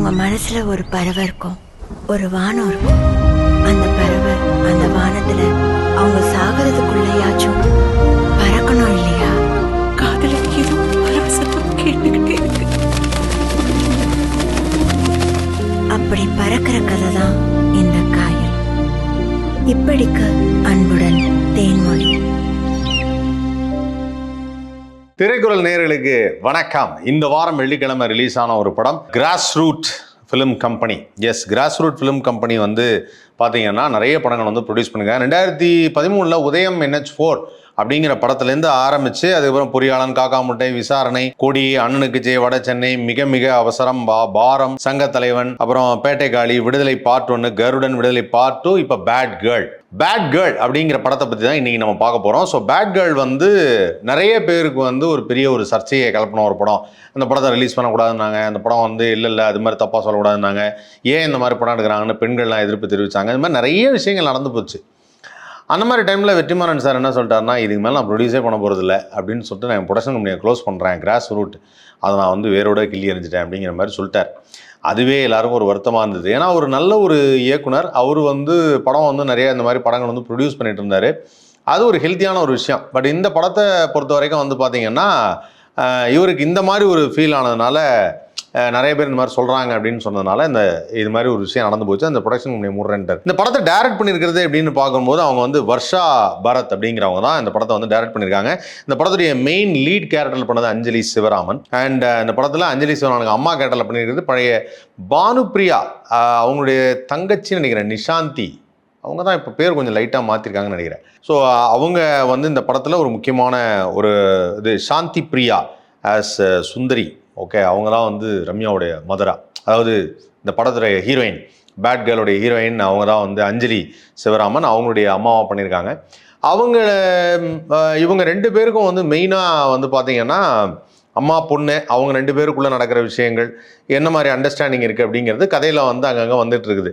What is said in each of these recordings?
அவங்க மனசுல ஒரு பறவை இருக்கும். ஒரு வானம் இருக்கும். அந்த பறவை அந்த வானத்துல அவங்க சாகிறதுக்குள்ளயாச்சும் பறக்கணும் இல்லையா? காதலுக்கு கேட்டுக்கிட்டே இருக்கு. அப்படி பறக்கிற கதை தான் இந்த காயல் இப்படிக்கு அன்புடன் தேன்மொழி. திரைக்குறள் நேர்களுக்கு வணக்கம். இந்த வாரம் வெள்ளிக்கிழமை ரிலீஸ் ஆன ஒரு படம் cross route film company S cross route film company வந்து பார்த்தீங்கன்னா நிறைய படங்கள் வந்து ப்ரொடியூஸ் பண்ணுங்க. ரெண்டாயிரத்தி பதிமூணில் உதயம் என்ஹெச் ஃபோர் அப்படிங்கிற படத்துலேருந்து ஆரம்பித்து அதுக்கப்புறம் பொறியாளன் காக்கா முட்டை விசாரணை கொடி அண்ணனுக்கு ஜெய வட சென்னை மிக மிக அவசரம் பா பாரம் சங்க தலைவன் அப்புறம் பேட்டைக்காளி விடுதலை பார்ட் ஒன்று கருடன் விடுதலை பார்ட் டூ இப்போ பேட் கேர்ள் பேட் கேர்ள் அப்படிங்கிற படத்தை பற்றி தான் இன்றைக்கி நம்ம பார்க்க போகிறோம் ஸோ பேட் கேர்ள் வந்து நிறைய பேருக்கு வந்து ஒரு பெரிய ஒரு சர்ச்சையை கலப்பின ஒரு படம். அந்த படத்தை ரிலீஸ் பண்ணக்கூடாதுன்னாங்க. அந்த படம் வந்து இல்லை இல்லை அது மாதிரி தப்பாக சொல்லக்கூடாதுன்னாங்க. ஏன் இந்த மாதிரி படம் எடுக்கிறாங்கன்னு பெண்கள்லாம் எதிர்ப்பு தெரிவித்தாங்க இது மாதிரி நிறைய விஷயங்கள் நடந்து போச்சு. அந்த மாதிரி டைமில் வெற்றிமாறன் சார் என்ன சொல்லிட்டாருன்னா இதுக்கு மேலே நான் ப்ரொடியூஸே பண்ண போகிறதில்ல அப்படின்னு சொல்லிட்டு நான் ப்ரொடக்ஷன் கம்பெனியை க்ளோஸ் பண்ணுறேன் கிராஸ் ரூட் அதை நான் வந்து வேரோட கிள்ளி எறிஞ்சிட்டேன் அப்படிங்கிற மாதிரி சொல்லிட்டார். அதுவே எல்லாருக்கும் ஒரு வருத்தமாக இருந்தது. ஏன்னா ஒரு நல்ல ஒரு இயக்குனர் அவர் வந்து படம் வந்து நிறைய இந்த மாதிரி படங்கள் வந்து ப்ரொடியூஸ் பண்ணிட்டு இருந்தார். அது ஒரு ஹெல்த்தியான ஒரு விஷயம். பட் இந்த படத்தை பொறுத்த வரைக்கும் வந்து பார்த்தீங்கன்னா இவருக்கு இந்த மாதிரி ஒரு ஃபீல் ஆனதுனால நிறைய பேர் இந்த மாதிரி சொல்கிறாங்க அப்படின்னு சொன்னதுனால இந்த இது மாதிரி ஒரு விஷயம் நடந்து போச்சு. அந்த ப்ரொடக்ஷன் கம்பெனி முடுறேன்ட்டார் இந்த படத்தை டைரக்ட் பண்ணியிருக்கிறது அப்படின்னு பார்க்கும்போது அவங்க வந்து வர்ஷா பரத் அப்படிங்கிறவங்க தான் இந்த படத்தை வந்து டைரக்ட் பண்ணியிருக்காங்க. இந்த படத்துடைய மெயின் லீட் கேரக்டர் பண்ணது அஞ்சலி சிவராமன். அண்ட் இந்த படத்தில் அஞ்சலி சிவராமனுக்கு அம்மா கேரக்டரில் பண்ணியிருக்கிறது பழைய பானுப்ரியா அவங்களுடைய தங்கச்சின்னு நினைக்கிறேன் நிஷாந்தி. அவங்க தான் இப்போ பேர் கொஞ்சம் லைட்டாக மாற்றிருக்காங்கன்னு நினைக்கிறேன். ஸோ அவங்க வந்து இந்த படத்தில் ஒரு முக்கியமான ஒரு இது சாந்தி பிரியா ஆஸ் சுந்தரி. ஓகே அவங்க தான் வந்து ரம்யாவுடைய மதுரா. அதாவது இந்த படத்துடைய ஹீரோயின் பேட் கேர்ளுடைய ஹீரோயின் அவங்க தான் வந்து அஞ்சலி சிவராமன் அவங்களுடைய அம்மாவாக பண்ணியிருக்காங்க. அவங்க இவங்க ரெண்டு பேருக்கும் வந்து மெயினாக வந்து பார்த்தீங்கன்னா அம்மா பொண்ணு அவங்க ரெண்டு பேருக்குள்ளே நடக்கிற விஷயங்கள் என்ன மாதிரி அண்டர்ஸ்டாண்டிங் இருக்குது அப்படிங்கிறது கதையில் வந்து அங்கங்கே வந்துட்டு இருக்குது.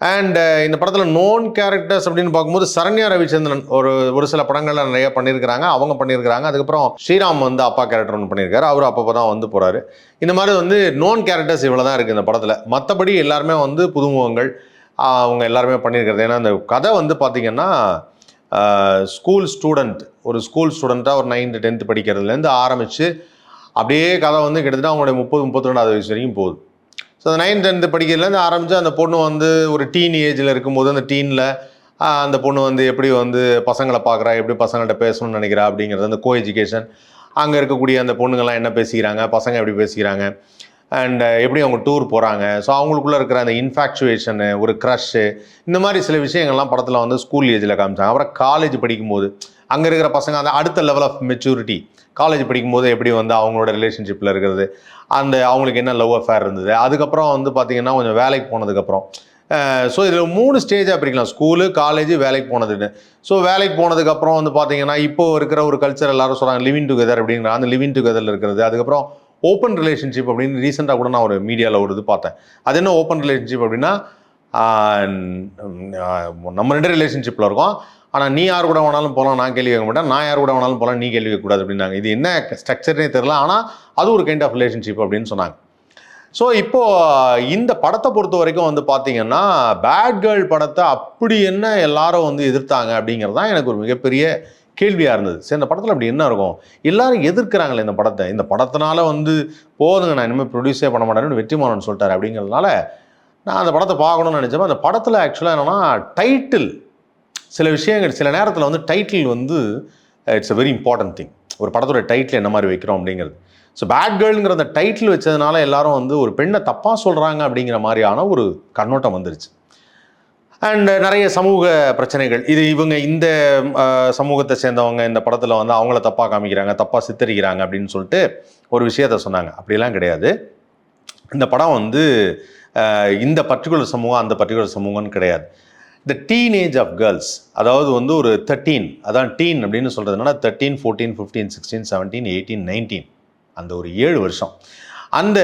அண்ட் uh, இந்த படத்தில் நோன் கேரக்டர்ஸ் அப்படின்னு பார்க்கும்போது சரண்யா ரவிச்சந்திரன் ஒரு ஒரு சில படங்கள்ல நிறைய பண்ணியிருக்கிறாங்க அவங்க பண்ணியிருக்கிறாங்க அதுக்கப்புறம் ஸ்ரீராம் வந்து அப்பா கேரக்டர் ஒன்று பண்ணியிருக்காரு அவர் அப்பப்போ தான் வந்து போகிறாரு இந்த மாதிரி வந்து நோன் கேரக்டர்ஸ் இவ்வளோ தான் இருக்குது இந்த படத்தில். மற்றபடி எல்லாருமே வந்து புதுமுகங்கள் அவங்க எல்லாருமே பண்ணியிருக்கிறது ஏன்னா அந்த கதை வந்து பார்த்திங்கன்னா ஸ்கூல் ஸ்டூடெண்ட் ஒரு ஸ்கூல் ஸ்டூடெண்ட்டாக ஒரு நைன்த்து டென்த்து படிக்கிறதுலேருந்து ஆரம்பித்து அப்படியே கதை வந்து கிட்டத்தட்ட அவங்களுடைய முப்பது முப்பத்தி ரெண்டாவது வயசு வரைக்கும் போகுது. ஸோ அந்த நைன்த் டென்த்து படிக்கிறதுலேருந்து ஆரம்பித்து அந்த பொண்ணு வந்து ஒரு டீன் ஏஜில் இருக்கும்போது அந்த டீனில் அந்த பொண்ணு வந்து எப்படி வந்து பசங்களை பார்க்குறா எப்படி பசங்கள்கிட்ட பேசணும்னு நினைக்கிறா அப்படிங்கிறது அந்த கோ எஜுகேஷன் அங்கே இருக்கக்கூடிய அந்த பொண்ணுங்கள்லாம் என்ன பேசிக்கிறாங்க? பசங்க எப்படி பேசிக்கிறாங்க? அண்ட் uh, எப்படி அவங்க டூர் போகிறாங்க ஸோ அவங்களுக்குள்ள இருக்கிற அந்த இன்ஃபேக்சுவேஷனு ஒரு க்ரஷ்ஷு இந்த மாதிரி சில விஷயங்கள்லாம் படத்தில் வந்து ஸ்கூல் ஏஜில் காமிச்சாங்க. அப்புறம் காலேஜ் படிக்கும்போது அங்கே இருக்கிற பசங்க அந்த அடுத்த லெவல் ஆஃப் மெச்சூரிட்டி காலேஜ் படிக்கும்போது எப்படி வந்து அவங்களோட ரிலேஷன்ஷிப்பில் இருக்கிறது அந்த அவங்களுக்கு என்ன லவ் அஃபேர் இருந்தது அதுக்கப்புறம் வந்து பார்த்திங்கன்னா கொஞ்சம் வேலைக்கு போனதுக்கப்புறம். Uh, ஸோ இதில் மூணு ஸ்டேஜாக பிரிக்கலாம். ஸ்கூலு காலேஜ் வேலைக்கு போனதுன்னு. ஸோ வேலைக்கு போனதுக்கப்புறம் வந்து பார்த்தீங்கன்னா இப்போ இருக்கிற ஒரு கல்ச்சர் எல்லாரும் சொல்கிறாங்க லிவிங் டுகெதர் அப்படிங்கிற அந்த லிவிங் டுகெதரில் இருக்கிறது. அதுக்கப்புறம் ஓப்பன் ரிலேஷன்ஷிப் அப்படின்னு ரீசெண்டாக கூட நான் ஒரு மீடியாவில் ஒரு இது பார்த்தேன். அது என்ன ஓப்பன் ரிலேஷன்ஷிப் அப்படின்னா நம்ம ரெண்டு ரிலேஷன்ஷிப்பில் இருக்கோம். ஆனால் நீ யார் கூட வேணாலும் போகலாம் நான் கேள்வி கேட்க மாட்டேன். நான் யார் கூட வேணாலும் போகலாம் நீ கேள்வி கேட்கக்கூடாது அப்படின்னாங்க. இது என்ன ஸ்ட்ரக்சர்னே தெரில ஆனால் அது ஒரு கைண்ட் ஆஃப் ரிலேஷன்ஷிப் அப்படின்னு சொன்னாங்க. ஸோ இப்போது இந்த படத்தை பொறுத்த வரைக்கும் வந்து பார்த்தீங்கன்னா பேட் கேர்ள் படத்தை அப்படி என்ன எல்லாரும் வந்து எதிர்த்தாங்க அப்படிங்கிறது தான் எனக்கு ஒரு மிகப்பெரிய கேள்வியாக இருந்தது. சரி இந்த படத்தில் அப்படி என்ன இருக்கும்? எல்லாரும் எதிர்க்கிறாங்களே இந்த படத்தை. இந்த படத்தினால வந்து போதுங்க நான் இனிமேல் ப்ரொடியூஸே பண்ண மாட்டேன்னு வெற்றிமாறன் சொல்லிட்டாரு அப்படிங்கிறதுனால நான் அந்த படத்தை பார்க்கணும்னு நினச்சப்ப அந்த படத்தில் ஆக்சுவலாக என்னென்னா டைட்டில் சில விஷயங்கள் சில நேரத்தில் வந்து டைட்டில் வந்து it's a very important thing ஒரு படத்தோட டைட்டில் என்ன மாதிரி வைக்கிறோம் அப்படிங்கிறது. ஸோ பேட் கேர்ளுங்கிற அந்த டைட்டில் வச்சதுனால எல்லாரும் வந்து ஒரு பெண்ணை தப்பாக சொல்கிறாங்க அப்படிங்கிற மாதிரியான ஒரு கண்ணோட்டம் வந்துருச்சு. அண்ட் uh, நிறைய சமூக பிரச்சனைகள். இது இவங்க இந்த சமூகத்தை சேர்ந்தவங்க இந்த படத்தில் வந்து அவங்கள தப்பாக காமிக்கிறாங்க தப்பாக சித்தரிக்கிறாங்க அப்படின்னு சொல்லிட்டு ஒரு விஷயத்த சொன்னாங்க. அப்படிலாம் கிடையாது. இந்த படம் வந்து இந்த பர்டிகுலர் சமூகம் அந்த பர்டிகுலர் சமூகம்னு கிடையாது. இந்த டீனேஜ் ஆஃப் கேர்ள்ஸ் அதாவது வந்து ஒரு தேர்ட்டீன் அதான் டீன் அப்படின்னு சொல்கிறதுனால thirteen fourteen fifteen sixteen seventeen eighteen nineteen அந்த ஒரு ஏழு வருஷம். அந்த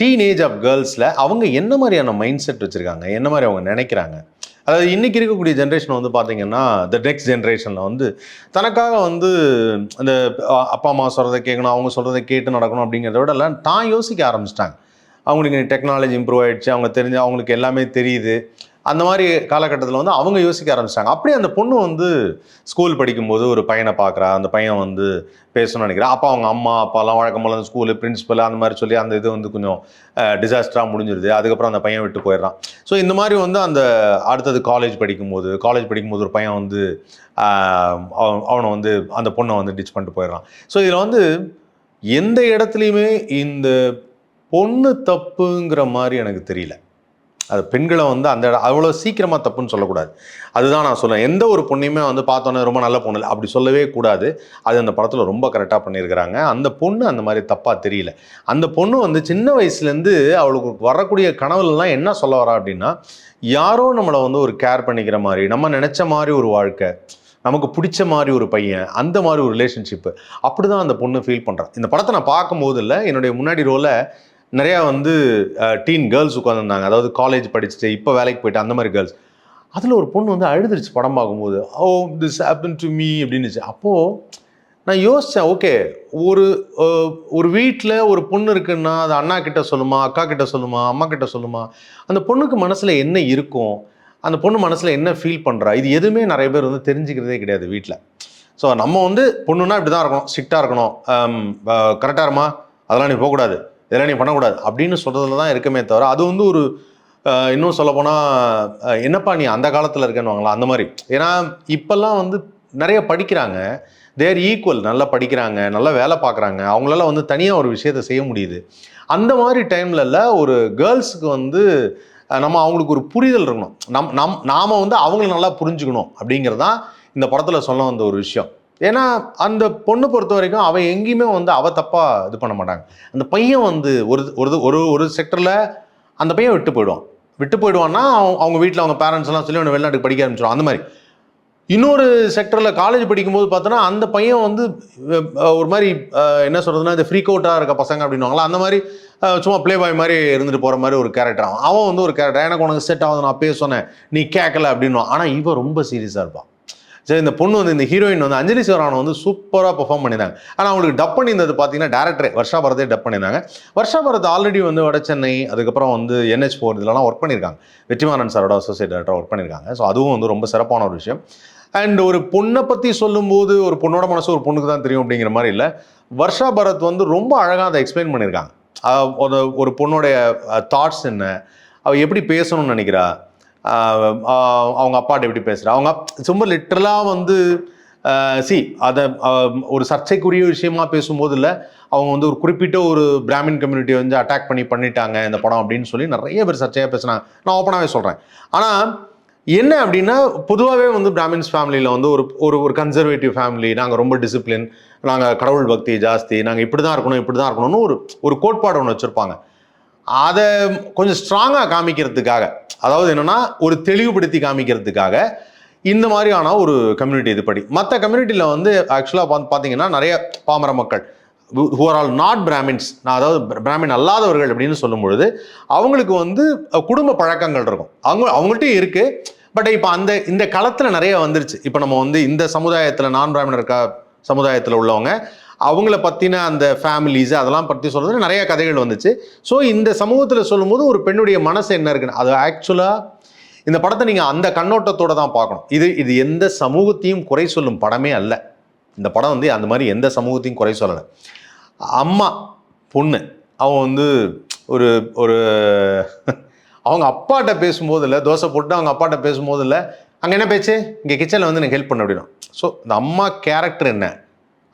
டீனேஜ் ஆஃப் கேர்ள்ஸில் அவங்க என்ன மாதிரியான மைண்ட் செட் வச்சுருக்காங்க என்ன மாதிரி அவங்க நினைக்கிறாங்க அதாவது இன்றைக்கி இருக்கக்கூடிய ஜென்ரேஷன் வந்து பார்த்தீங்கன்னா த நெக்ஸ்ட் ஜென்ரேஷனில் வந்து தனக்காக வந்து இந்த அப்பா அம்மா சொல்கிறத கேட்கணும் அவங்க சொல்கிறத கேட்டு நடக்கணும் அப்படிங்கிறத விட எல்லாம் தான் யோசிக்க ஆரம்பிச்சிட்டாங்க. அவங்களுக்கு டெக்னாலஜி இம்ப்ரூவ் ஆகிடுச்சு அவங்க தெரிஞ்சு அவங்களுக்கு எல்லாமே தெரியுது. அந்த மாதிரி காலகட்டத்தில் வந்து அவங்க யோசிக்க ஆரம்பிச்சிட்டாங்க. அப்படியே அந்த பொண்ணு வந்து ஸ்கூல் படிக்கும்போது ஒரு பையனை பார்க்குறா. அந்த பையன் வந்து பேசணும்னு நினைக்கிறா. அப்போ அவங்க அம்மா அப்பாலாம் வழக்கம் போல அந்த ஸ்கூலு பிரின்ஸிபல் அந்த மாதிரி சொல்லி அந்த இது வந்து கொஞ்சம் டிசாஸ்டராக முடிஞ்சிருது. அதுக்கப்புறம் அந்த பையன் விட்டு போயிடுறான். ஸோ இந்த மாதிரி வந்து அந்த அடுத்தது காலேஜ் படிக்கும்போது காலேஜ் படிக்கும்போது ஒரு பையன் வந்து அவனை வந்து அந்த பொண்ணை வந்து டிச் பண்ணிட்டு போயிடுறான். ஸோ இதில் வந்து எந்த இடத்துலையுமே இந்த பொண்ணு தப்புங்கிற மாதிரி எனக்கு தெரியல. அது பெண்களை வந்து அந்த அவ்வளோ சீக்கிரமாக தப்புன்னு சொல்லக்கூடாது. அதுதான் நான் சொல்லுவேன் எந்த ஒரு பொண்ணையுமே வந்து பார்த்தோன்னே ரொம்ப நல்ல பொண்ணு இல்லை. அப்படி சொல்லவே கூடாது. அது அந்த படத்தில் ரொம்ப கரெக்டாக பண்ணியிருக்கிறாங்க. அந்த பொண்ணு அந்த மாதிரி தப்பாக தெரியல. அந்த பொண்ணு வந்து சின்ன வயசுலேருந்து அவளுக்கு வரக்கூடிய கனவுலலாம் என்ன சொல்ல வரா அப்படின்னா யாரோ நம்மளை வந்து ஒரு கேர் பண்ணிக்கிற மாதிரி நம்ம நினச்ச மாதிரி ஒரு வாழ்க்கை நமக்கு பிடிச்ச மாதிரி ஒரு பையன் அந்த மாதிரி ஒரு ரிலேஷன்ஷிப்பு அப்படி தான் அந்த பொண்ணு ஃபீல் பண்ணுறான் இந்த படத்தை நான் பார்க்கும்போது இல்லை. என்னுடைய முன்னாடி ரோலை நிறையா வந்து டீன் கேர்ள்ஸ் உட்காந்துருந்தாங்க அதாவது காலேஜ் படிச்சுட்டு இப்போ வேலைக்கு போயிட்டு அந்த மாதிரி கேர்ள்ஸ் அதில் ஒரு பொண்ணு வந்து அழுதுருச்சு படம் பார்க்கும்போது. Oh this happen to me அப்படின்னுச்சு. அப்போது நான் யோசித்தேன் ஓகே ஒரு ஒரு வீட்டில் ஒரு பொண்ணு இருக்குன்னா அது அண்ணா கிட்ட சொல்லுமா அக்கா கிட்ட சொல்லுமா அம்மா கிட்ட சொல்லுமா? அந்த பொண்ணுக்கு மனசில் என்ன இருக்கும்? அந்த பொண்ணு மனசில் என்ன ஃபீல் பண்ணுறா இது எதுவுமே நிறைய பேர் வந்து தெரிஞ்சுக்கிறதே கிடையாது வீட்டில் ஸோ நம்ம வந்து பொண்ணுன்னா இப்படி தான் இருக்கணும். ஸ்ட்ரிக்டாக இருக்கணும் கரெக்டாக இருமா அதெல்லாம் நீ போகக்கூடாது. இதெல்லாம் நீ பண்ணக்கூடாது. அப்படின்னு சொல்கிறதுல தான் இருக்குமே தவிர அது வந்து ஒரு இன்னும் சொல்லப்போனால் என்னப்பா நீ அந்த காலத்தில் இருக்கேன்னு அந்த மாதிரி. ஏன்னா இப்போல்லாம் வந்து நிறைய படிக்கிறாங்க. தேர் ஈக்குவல் நல்லா படிக்கிறாங்க. நல்லா வேலை பார்க்குறாங்க. அவங்களால வந்து தனியாக ஒரு விஷயத்தை செய்ய முடியுது. அந்த மாதிரி டைம்லல ஒரு கேர்ள்ஸுக்கு வந்து நம்ம அவங்களுக்கு ஒரு புரிதல் இருக்கணும். நம் நம் நாம் வந்து அவங்கள நல்லா புரிஞ்சுக்கணும் அப்படிங்கிறது தான் இந்த படத்தில் சொல்ல வந்த ஒரு விஷயம். ஏன்னா அந்த பொண்ணு பொறுத்த வரைக்கும் அவள் எங்கேயுமே வந்து அவ தப்பாக இது பண்ண மாட்டாங்க. அந்த பையன் வந்து ஒரு ஒரு ஒரு ஒரு செக்டரில் அந்த பையன் விட்டு போயிடுவான். விட்டு போயிடுவான்னா அவங்க அவங்க வீட்டில் அவங்க பேரண்ட்ஸ்லாம் சொல்லி அவனை வெளிநாட்டுக்கு படிக்க ஆரம்பிச்சிடும் அந்த மாதிரி. இன்னொரு செக்டரில் காலேஜ் படிக்கும்போது பார்த்தோன்னா அந்த பையன் வந்து ஒரு மாதிரி என்ன சொல்கிறதுனா இந்த ஃப்ரீக் அவுட்டாக இருக்க பசங்க அப்படின்வாங்களா அந்த மாதிரி சும்மா ப்ளே பாய் மாதிரி இருந்துட்டு போகிற மாதிரி ஒரு கேரக்டர் அவன் அவன் வந்து ஒரு கேரக்டர் எனக்கு உனக்கு செட் ஆகுது நான் பேசுனேன் நீ கேட்கல அப்படின்னுவான். ஆனால் இவன் ரொம்ப சீரியஸாக இருப்பான். சரி இந்த பொண்ணு வந்து இந்த ஹீரோயின் வந்து அஞ்சலி சிவராமன் வந்து சூப்பராக பெர்ஃபார்ம் பண்ணியிருந்தாங்க. ஆனால் அவங்களுக்கு டப் பண்ணியிருந்தது பார்த்தீங்கன்னா டேரக்டரே வர்ஷா பரதே டப் பண்ணியிருந்தாங்க. வர்ஷா பரத் ஆல்ரெடி வந்து வட சென்னை அதுக்கப்புறம் வந்து என்ஹெச் ஃபோர் இதெல்லாம் ஒர்க் பண்ணியிருக்காங்க. வெற்றிமாறன் சாரோட அசோசியேட் டேரக்டர் ஒர்க் பண்ணியிருக்காங்க. ஸோ அதுவும் வந்து ரொம்ப சிறப்பான ஒரு விஷயம். அண்ட் ஒரு பொண்ணை பற்றி சொல்லும்போது ஒரு பொண்ணோட மனசு ஒரு பொண்ணுக்கு தான் தெரியும் அப்படிங்கிற மாதிரி இல்லை. வர்ஷா பரத் வந்து ரொம்ப அழகாக அதை எக்ஸ்பிளைன் பண்ணியிருக்காங்க. ஒரு ஒரு பொண்ணுடைய தாட்ஸ் என்ன? அவள் எப்படி பேசணும்னு நினைக்கிறா? அவங்க அப்பாட்ட எப்படி பேசுகிறா அவங்க சும்மா லிட்ரலாக வந்து சி அதை ஒரு சர்ச்சைக்குரிய விஷயமா பேசும்போது இல்லை அவங்க வந்து ஒரு குறிப்பிட்ட ஒரு பிராமின் கம்யூனிட்டியை வந்து அட்டாக் பண்ணி பண்ணிட்டாங்க இந்த படம் அப்படின்னு சொல்லி நிறைய பேர் சர்ச்சையாக பேசுனாங்க நான் ஓப்பனாகவே சொல்கிறேன் ஆனால் என்ன அப்படின்னா பொதுவாகவே வந்து பிராமின்ஸ் ஃபேமிலியில் வந்து ஒரு ஒரு ஒரு கன்சர்வேட்டிவ் ஃபேமிலி நாங்கள் ரொம்ப டிசிப்ளின் நாங்கள் கடவுள் பக்தி ஜாஸ்தி நாங்கள் இப்படி தான் இருக்கணும் இப்படி தான் இருக்கணும்னு ஒரு ஒரு கோட்பாடு ஒன்று வச்சுருப்பாங்க. அதை கொஞ்சம் ஸ்ட்ராங்காக காமிக்கிறதுக்காக அதாவது என்னன்னா ஒரு தெளிவுபடுத்தி காமிக்கிறதுக்காக இந்த மாதிரியான ஒரு கம்யூனிட்டி இது படி. மற்ற கம்யூனிட்டியில் வந்து ஆக்சுவலாக பார்த்து பார்த்தீங்கன்னா நிறைய பாமர மக்கள் ஹூஆர் ஆல் நாட் பிராமின்ஸ் நான் அதாவது பிராமின் அல்லாதவர்கள் அப்படின்னு சொல்லும் பொழுது அவங்களுக்கு வந்து குடும்ப பழக்கங்கள் இருக்கும். அவங்க அவங்கள்ட்டையும் இருக்குது பட் இப்போ அந்த இந்த களத்தில் நிறைய வந்துருச்சு. இப்போ நம்ம வந்து இந்த சமுதாயத்தில் நான் பிராமினர் இருக்க சமுதாயத்தில் உள்ளவங்க அவங்கள பற்றின அந்த ஃபேமிலிஸ் அதெல்லாம் பற்றி சொல்கிறது நிறைய கதைகள் வந்துச்சு. ஸோ இந்த சமூகத்தில் சொல்லும்போது ஒரு பெண்ணுடைய மனசு என்ன இருக்குன்னு அது ஆக்சுவலாக இந்த படத்தை நீங்கள் அந்த கண்ணோட்டத்தோட தான் பார்க்கணும். இது இது எந்த சமூகத்தையும் குறை சொல்லும் படமே அல்ல. இந்த படம் வந்து அந்த மாதிரி எந்த சமூகத்தையும் குறை சொல்லலை. அம்மா பொண்ணு அவன் வந்து ஒரு ஒரு அவங்க அப்பாட்ட பேசும்போது இல்லை தோசை போட்டு அவங்க அப்பாட்ட பேசும்போது இல்லை அங்கே என்ன பேச்சு? இங்கே கிச்சனில் வந்து எனக்கு ஹெல்ப் பண்ண அப்படின்னா. ஸோ இந்த அம்மா கேரக்டர் என்ன?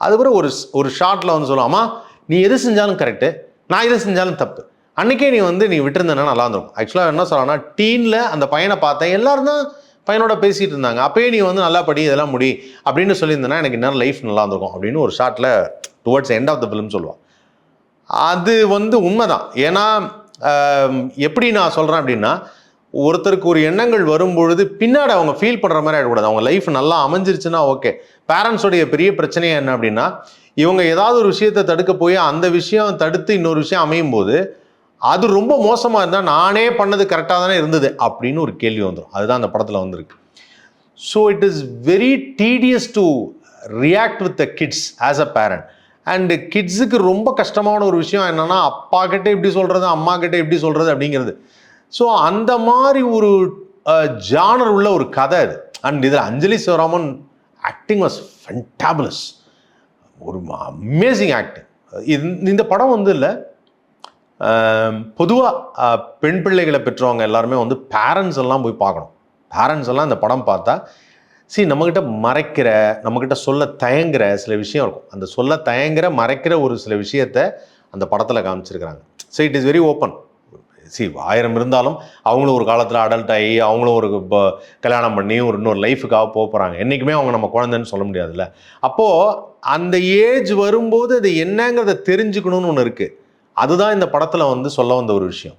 அதுக்கப்புறம் ஒரு ஒரு ஷார்ட்டில் வந்து சொல்லுவோம் நீ எது செஞ்சாலும் கரெக்டு நான் எது செஞ்சாலும் தப்பு. அன்றைக்கே நீ வந்து நீ விட்டுருந்தேன்னா நல்லா இருந்திருக்கும். ஆக்சுவலாக என்ன சொல்லலாம்னா டீனில் அந்த பையனை பார்த்தேன். எல்லாரும் தான் பையனோட பேசிகிட்டு இருந்தாங்க. அப்போயே நீ வந்து நல்லா படி இதெல்லாம் முடி அப்படின்னு சொல்லியிருந்தேன்னா எனக்கு இன்னும் லைஃப் நல்லா இருந்திருக்கும் அப்படின்னு ஒரு ஷார்ட்டில் towards end of the film சொல்லுவான் அது வந்து உண்மைதான். ஏன்னா எப்படி நான் சொல்கிறேன் அப்படின்னா ஒருத்தருக்கு ஒரு எண்ணங்கள் வரும்பொழுது பின்னாடி அவங்க ஃபீல் பண்ணுற மாதிரி ஆகிடக்கூடாது அவங்க லைஃப் நல்லா அமைஞ்சிருச்சுன்னா ஓகே பேரண்ட்ஸோடைய பெரிய பிரச்சனையே என்ன அப்படின்னா இவங்க ஏதாவது ஒரு விஷயத்தை தடுக்க போய் அந்த விஷயம் தடுத்து இன்னொரு விஷயம் அமையும் போது அது ரொம்ப மோசமாக இருந்தால் நானே பண்ணது கரெக்டாக தானே இருந்தது அப்படின்னு ஒரு கேள்வி வந்துடும் அதுதான் அந்த படத்தில் வந்திருக்கு. So it is very tedious to react with the kids as a parent and கிட்ஸுக்கு ரொம்ப கஷ்டமான ஒரு விஷயம் என்னென்னா அப்பா கிட்டே எப்படி சொல்கிறது அம்மா கிட்டே எப்படி சொல்கிறது அப்படிங்கிறது. ஸோ அந்த மாதிரி ஒரு ஜானர் உள்ள ஒரு கதை அது. அண்ட் இதில் Anjali Sivaraman acting was fabulous ஒரு அமேசிங் ஆக்டிங் இந்த படம் வந்து இல்லை. பொதுவாக பெண் பிள்ளைகளை பெற்றவங்க எல்லாருமே வந்து பேரண்ட்ஸ் எல்லாம் போய் பார்க்கணும். பேரண்ட்ஸ் எல்லாம் இந்த படம் பார்த்தா சி நம்மக்கிட்ட மறைக்கிற நம்மக்கிட்ட சொல்ல தயங்குற சில விஷயம் இருக்கும். அந்த சொல்ல தயங்குற மறைக்கிற ஒரு சில விஷயத்த அந்த படத்தில் காமிச்சிருக்கிறாங்க. So it is very open C ஆயிரம் இருந்தாலும் அவங்களும் ஒரு காலத்தில் அடல்ட் ஆகி அவங்களும் ஒரு கல்யாணம் பண்ணி ஒரு இன்னொரு லைஃபுக்காக போக போகிறாங்க என்றைக்குமே அவங்க நம்ம குழந்தைன்னு சொல்ல முடியாதுல்ல. அப்போது அந்த ஏஜ் வரும்போது அது என்னங்கிறத தெரிஞ்சுக்கணும்னு ஒன்று இருக்குது அதுதான் இந்த படத்தில் வந்து சொல்ல வந்த ஒரு விஷயம்.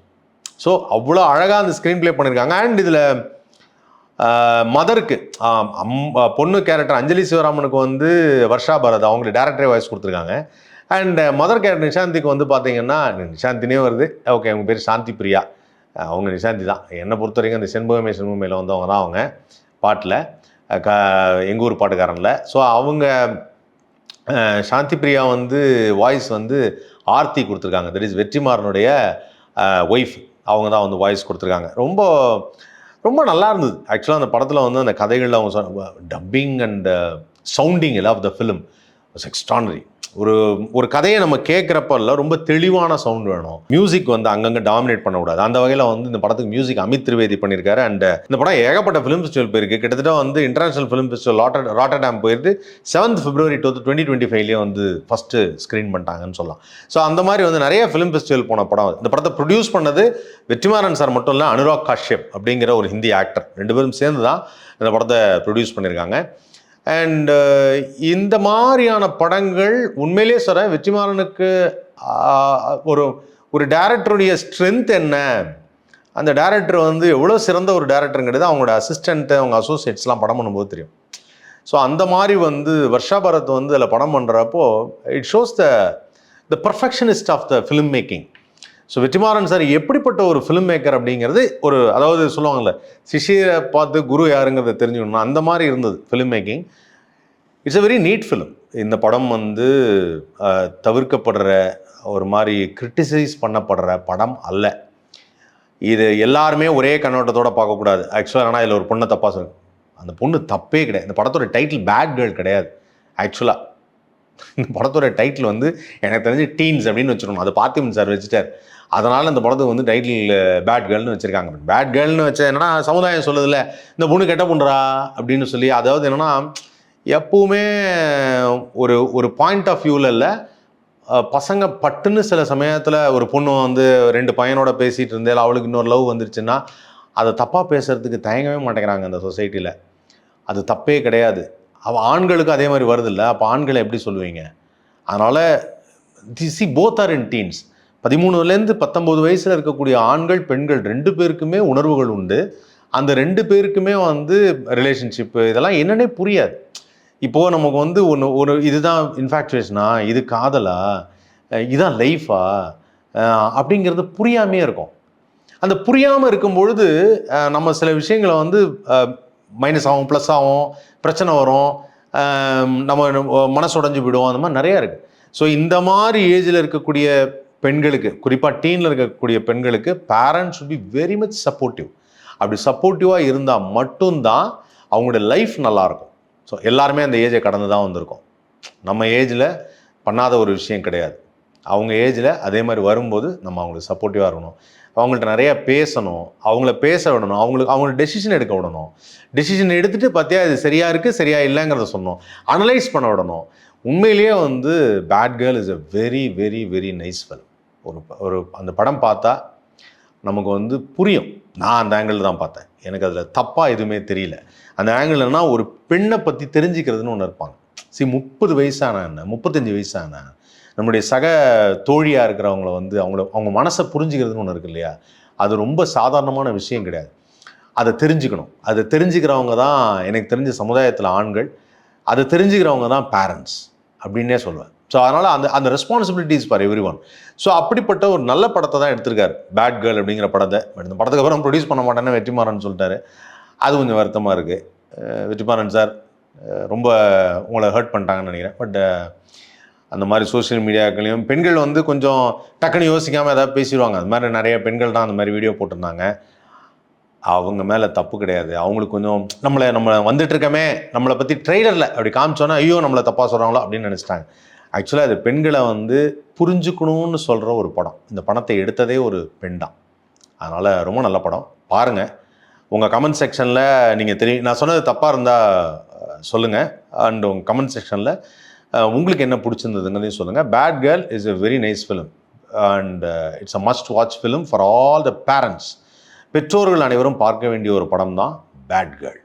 ஸோ அவ்வளோ அழகாக அந்த ஸ்க்ரீன் ப்ளே பண்ணியிருக்காங்க அண்ட் இதில் மதருக்கு அம் பொண்ணு கேரக்டர் அஞ்சலி சிவராமனுக்கு வந்து வர்ஷா பரத் அவங்களுக்கு டேரக்டரே வாய்ஸ் கொடுத்துருக்காங்க. அண்ட் மதர் கேரக்டர் நிஷாந்திக்கு வந்து பார்த்தீங்கன்னா நிஷாந்தினே வருது. ஓகே அவங்க பேர் சாந்தி பிரியா அவங்க நிஷாந்தி தான். என்னை பொறுத்த வரைக்கும் அந்த செண்பகமே செண்பகமையில் வந்தவங்க தான் அவங்க. பாட்டில் க எங்கள் ஊர் பாட்டுக்காரனில். ஸோ அவங்க சாந்தி பிரியா வந்து வாய்ஸ் வந்து ஆர்த்தி கொடுத்துருக்காங்க. தட் இஸ் வெற்றிமாறனுடைய ஒய்ஃப் அவங்க தான் வந்து வாய்ஸ் கொடுத்துருக்காங்க. ரொம்ப ரொம்ப நல்லா இருந்தது. ஆக்சுவலாக அந்த படத்தில் வந்து அந்த கதைகளில் அவங்க டப்பிங் அண்ட் சவுண்டிங் எல்லாம் of the film was extraordinary ஒரு ஒரு கதையை நம்ம கேட்குறப்பல்ல ரொம்ப தெளிவான சவுண்ட் வேணும். மியூசிக் வந்து அங்கங்கே டாமினேட் பண்ணக்கூடாது. அந்த வகையில் வந்து இந்த படத்துக்கு மியூசிக் அமித் திரிவேதி பண்ணியிருக்காரு அண்ட் இந்த படம் ஏகப்பட்ட ஃபிலிம் ஃபெஸ்டிவல் போயிருக்கு. கிட்டத்தட்ட வந்து international film festival Rotter Rotterdam போயிருக்கு. Seventh February two twenty twenty ஃபைவ்லேயே வந்து ஃபஸ்ட்டு ஸ்க்ரீன் பண்ணிட்டாங்கன்னு சொல்லலாம். ஸோ அந்த மாதிரி வந்து நிறைய ஃபிலிம் ஃபெஸ்டிவல் போன படம். இந்த படத்தை ப்ரொடியூஸ் பண்ணது வெற்றிமாறன் சார் மட்டும் இல்லை அனுராக் காஷ்யப் அப்படிங்கிற ஒரு ஹிந்தி ஆக்டர் ரெண்டு பேரும் சேர்ந்து தான் இந்த படத்தை ப்ரொடியூஸ் பண்ணியிருக்காங்க. அண்ட் uh, இந்த மாதிரியான படங்கள் உண்மையிலேயே சொல்ற வெற்றிமாறனுக்கு ஒரு ஒரு டேரக்டருடைய ஸ்ட்ரென்த் என்ன? அந்த டேரக்டர் வந்து எவ்வளோ சிறந்த ஒரு டேரக்டருங்கிறது அவங்களோட அசிஸ்டண்ட்டு அவங்க அசோசியேட்ஸ்லாம் படம் பண்ணும்போது தெரியும். ஸோ அந்த மாதிரி வந்து வர்ஷா பரத் வந்து அதில் படம் பண்ணுறப்போ it shows the the perfectionist of the film making so Vetrimaaran sir எப்படிப்பட்ட ஒரு ஃபிலிம் மேக்கர் அப்படிங்கிறது ஒரு அதாவது சொல்லுவாங்கல்ல சிஷியரை பார்த்து குரு யாருங்கிறத தெரிஞ்சுக்கணும் அந்த மாதிரி இருந்தது film making it's a very neat film இந்த படம் வந்து தவிர்க்கப்படுற ஒரு மாதிரி கிரிட்டிசைஸ் பண்ணப்படுற படம் அல்ல. இது எல்லாருமே ஒரே கண்ணோட்டத்தோட பார்க்கக்கூடாது. ஆக்சுவலாக ஆனால் இதில் ஒரு பொண்ணை தப்பாக சொல்லு அந்த பொண்ணு தப்பே கிடையாது. இந்த படத்தோட டைட்டில் பேட் கேர்ள் கிடையாது. ஆக்சுவலாக இந்த படத்தோட டைட்டில் வந்து எனக்கு தெரிஞ்சு டீன்ஸ் அப்படின்னு வச்சிருக்கணும். அது பார்த்திபன் சார் வச்சுட்டார். அதனால் இந்த படத்துக்கு வந்து டைட்டில் பேட் கேர்ள்னு வச்சுருக்காங்க. பேட் கேர்ள்னு வச்ச என்னன்னா சமுதாயம் சொல்லுதில்ல இந்த பொண்ணு கெட்ட பண்ணுறா அப்படின்னு சொல்லி அதாவது என்னன்னா எப்பவுமே ஒரு ஒரு பாயிண்ட் ஆஃப் வியூவில் இல்லை பசங்க பட்டுன்னு சில சமயத்தில் ஒரு பொண்ணு வந்து ரெண்டு பையனோட பேசிகிட்டு இருந்தே அவளுக்கு இன்னொரு லவ் வந்துருச்சுன்னா அதை தப்பாக பேசுறதுக்கு தயங்கவே மாட்டேங்கிறாங்க அந்த சொசைட்டியில் அது தப்பே கிடையாது. அவள் ஆண்களுக்கு அதே மாதிரி வருதில்ல அப்போ ஆண்களை எப்படி சொல்லுவீங்க? அதனால் see both are in teens பதிமூணுலேருந்து பத்தொம்போது வயசில் இருக்கக்கூடிய ஆண்கள் பெண்கள் ரெண்டு பேருக்குமே உணர்வுகள் உண்டு. அந்த ரெண்டு பேருக்குமே வந்து ரிலேஷன்ஷிப்பு இதெல்லாம் என்னன்னே புரியாது. இப்போது நமக்கு வந்து ஒன்று ஒரு இதுதான் இன்ஃபேக்சுவேஷனா இது காதலா இதுதான் லைஃபா அப்படிங்கிறது புரியாமையே இருக்கும். அந்த புரியாமல் இருக்கும் பொழுது நம்ம சில விஷயங்களை வந்து மைனஸ் ஆகும் ப்ளஸ் ஆகும் பிரச்சனை வரும் நம்ம மனசு உடைஞ்சு விடுவோம் அந்த மாதிரி நிறையா இருக்குது ஸோ இந்த மாதிரி ஏஜில் இருக்கக்கூடிய பெண்களுக்கு குறிப்பாக டீனில் இருக்கக்கூடிய பெண்களுக்கு parents should be very much supportive அப்படி சப்போர்ட்டிவாக இருந்தால் மட்டும்தான் அவங்களுடைய லைஃப் நல்லாயிருக்கும். ஸோ எல்லாருமே அந்த ஏஜை கடந்து தான் வந்திருக்கோம். நம்ம ஏஜில் பண்ணாத ஒரு விஷயம் கிடையாது. அவங்க ஏஜில் அதே மாதிரி வரும்போது நம்ம அவங்களுக்கு சப்போர்ட்டிவாக இருக்கணும். அவங்கள்ட்ட நிறையா பேசணும். அவங்கள பேச விடணும். அவங்களுக்கு அவங்கள டெசிஷன் எடுக்க விடணும். டெசிஷன் எடுத்துகிட்டு பார்த்தியா இது சரியாக இருக்குது சரியாக இல்லைங்கிறத சொன்னோம் அனலைஸ் பண்ண விடணும். உண்மையிலேயே வந்து bad girl is a very very very nice feel ஒரு ஒரு அந்த படம் பார்த்தா நமக்கு வந்து புரியும். நான் அந்த ஆங்கிள் தான் பார்த்தேன். எனக்கு அதில் தப்பாக எதுவுமே தெரியல. அந்த ஆங்கிள்னா ஒரு பெண்ணை பற்றி தெரிஞ்சுக்கிறதுன்னு ஒன்று இருப்பாங்க. சரி முப்பது வயசான என்ன? முப்பத்தஞ்சு வயசான நம்முடைய சக தோழியாக இருக்கிறவங்கள வந்து அவங்கள அவங்க மனசை புரிஞ்சுக்கிறதுன்னு ஒன்று இருக்கு இல்லையா? அது ரொம்ப சாதாரணமான விஷயம் கிடையாது. அதை தெரிஞ்சுக்கணும். அதை தெரிஞ்சுக்கிறவங்க தான் எனக்கு தெரிஞ்ச சமுதாயத்தில் ஆண்கள். அதை தெரிஞ்சுக்கிறவங்க தான் பேரண்ட்ஸ் அப்படின்னே சொல்லுவேன். ஸோ அதனால் அந்த அந்த responsibilities for every one so அப்படிப்பட்ட ஒரு நல்ல படத்தை தான் எடுத்திருக்காரு. பேட் கேர்ள் அப்படிங்கிற படத்தை. பட் இந்த படத்துக்கு அப்புறம் ப்ரொடியூஸ் பண்ண மாட்டேன்னு வெற்றிமாறன் சொல்லிட்டாரு. அது கொஞ்சம் வருத்தமாக இருக்குது வெற்றிமாறன் சார் ரொம்ப உங்களை ஹர்ட் பண்ணிட்டாங்கன்னு நினைக்கிறேன். பட் அந்த மாதிரி சோஷியல் மீடியாக்களையும் பெண்கள் வந்து கொஞ்சம் டக்குன்னு யோசிக்காமல் ஏதாவது பேசிடுவாங்க. அது மாதிரி நிறைய பெண்கள் தான் அந்த மாதிரி வீடியோ போட்டிருந்தாங்க. அவங்க மேலே தப்பு கிடையாது. அவங்களுக்கு கொஞ்சம் நம்மளை நம்ம வந்துட்டு இருக்கமே நம்மளை பற்றி ட்ரெய்லரில் அப்படி காமிச்சோன்னா ஐயோ நம்மளை தப்பாக சொல்கிறாங்களோ அப்படின்னு நினச்சிட்டாங்க. ஆக்சுவலாக அது பெண்களை வந்து புரிஞ்சுக்கணும்னு சொல்கிற ஒரு படம். இந்த படத்தை எடுத்ததே ஒரு பெண் தான். அதனால் ரொம்ப நல்ல படம். பாருங்கள் உங்கள் கமெண்ட் செக்ஷனில் நீங்கள் தெரியும் நான் சொன்னது தப்பாக இருந்தால் சொல்லுங்கள் அண்ட் உங்கள் கமெண்ட் செக்ஷனில் உங்களுக்கு என்ன பிடிச்சிருந்ததுங்கிறதையும் சொல்லுங்கள் bad girl is a very nice film and it's a must watch film for all the parents பெற்றோர்கள் அனைவரும் பார்க்க வேண்டிய ஒரு படம் தான் பேட் கேர்ள்